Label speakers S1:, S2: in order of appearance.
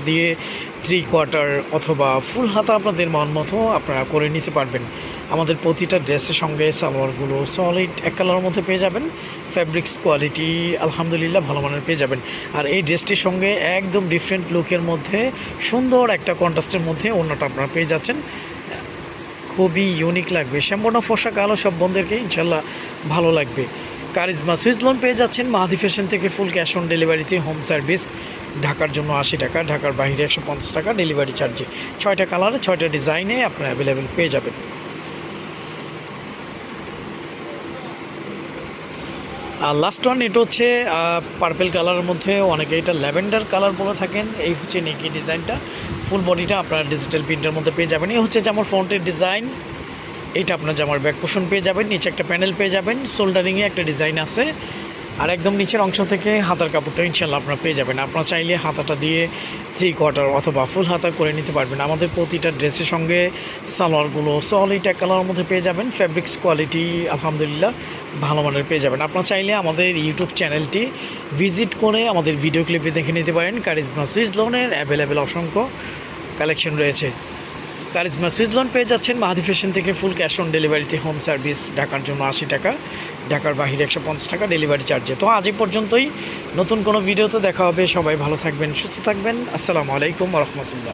S1: দিয়ে three quarter অথবা ফুল হাতা আপনাদের মন মতো আপনারা করে নিতে পারবেন। আমাদের প্রতিটা ড্রেসের সঙ্গে সালোয়ারগুলো সলিড এক কালারের মধ্যে পেয়ে যাবেন। ফ্যাব্রিক্স কোয়ালিটি আলহামদুলিল্লাহ ভালো মানের পেয়ে যাবেন। আর এই ড্রেসটির সঙ্গে একদম ডিফারেন্ট লুকের মধ্যে সুন্দর একটা কন্ট্রাস্টের মধ্যে অন্যটা আপনারা পেয়ে যাচ্ছেন। খুবই ইউনিক লাগবে। শ্যাম্পনা ফসা কালো সব বন্ধুদেরকে ইনশাল্লাহ ভালো লাগবে। কারিজমা সুইচ লোন পেয়ে যাচ্ছেন। মাহাদি ফ্যাশন থেকে ফুল ক্যাশ অন ডেলিভারিতে হোম সার্ভিস ঢাকার জন্য আশি টাকা, ঢাকার বাইরে একশো পঞ্চাশ টাকা ডেলিভারি চার্জে ছয়টা কালারে ছয়টা ডিজাইনে আপনারা অ্যাভেলেবেল পেয়ে যাবেন। আর লাস্ট ওয়ান এটা হচ্ছে পার্পেল কালারের মধ্যে অনেকে এটা ল্যাভেন্ডার কালার বলে থাকেন। এই হচ্ছে নেকি ডিজাইনটা ফুল বডিটা আপনারা ডিজিটাল প্রিন্টের মধ্যে পেয়ে যাবেন। এই হচ্ছে যে আমার ফ্রন্টের ডিজাইন এটা আপনার জামার ব্যাক পোষণ পেয়ে যাবেন, নিচে একটা প্যানেল পেয়ে যাবেন শোল্ডারিংয়ে একটা ডিজাইন আছে। আর একদম নিচের অংশ থেকে হাতার কাপড়টা ইনশাল্লাহ আপনারা পেয়ে যাবেন। আপনারা চাইলে হাতাটা দিয়ে থ্রি কোয়ার্টার অথবা ফুল হাতা করে নিতে পারবেন। আমাদের প্রতিটা ড্রেসের সঙ্গে সালোয়ারগুলো সলিড এক কালারের মধ্যে পেয়ে যাবেন। ফ্যাব্রিক্স কোয়ালিটি আলহামদুলিল্লাহ ভালো মানের পেয়ে যাবেন। আপনারা চাইলে আমাদের ইউটিউব চ্যানেলটি ভিজিট করে আমাদের ভিডিও ক্লিপে দেখে নিতে পারেন। কারিজমা সুইজ লোনের অ্যাভেলেবেল অসংখ্য কালেকশন রয়েছে। কারিজমা লোন পেয়ে যাচ্ছেন মাহাদি ফ্যাশন থেকে ফুল ক্যাশ অন ডেলিভারিতে হোম সার্ভিস, ঢাকার জন্য আশি টাকা, ঢাকার বাহিরে একশো পঞ্চাশ টাকা ডেলিভারি চার্জে। তো আজ পর্যন্তই। নতুন কোনো ভিডিও ভিডিওতে দেখা হবে। সবাই ভালো থাকবেন, সুস্থ থাকবেন। আসসালামু আলাইকুম রহমতুল্লাহ।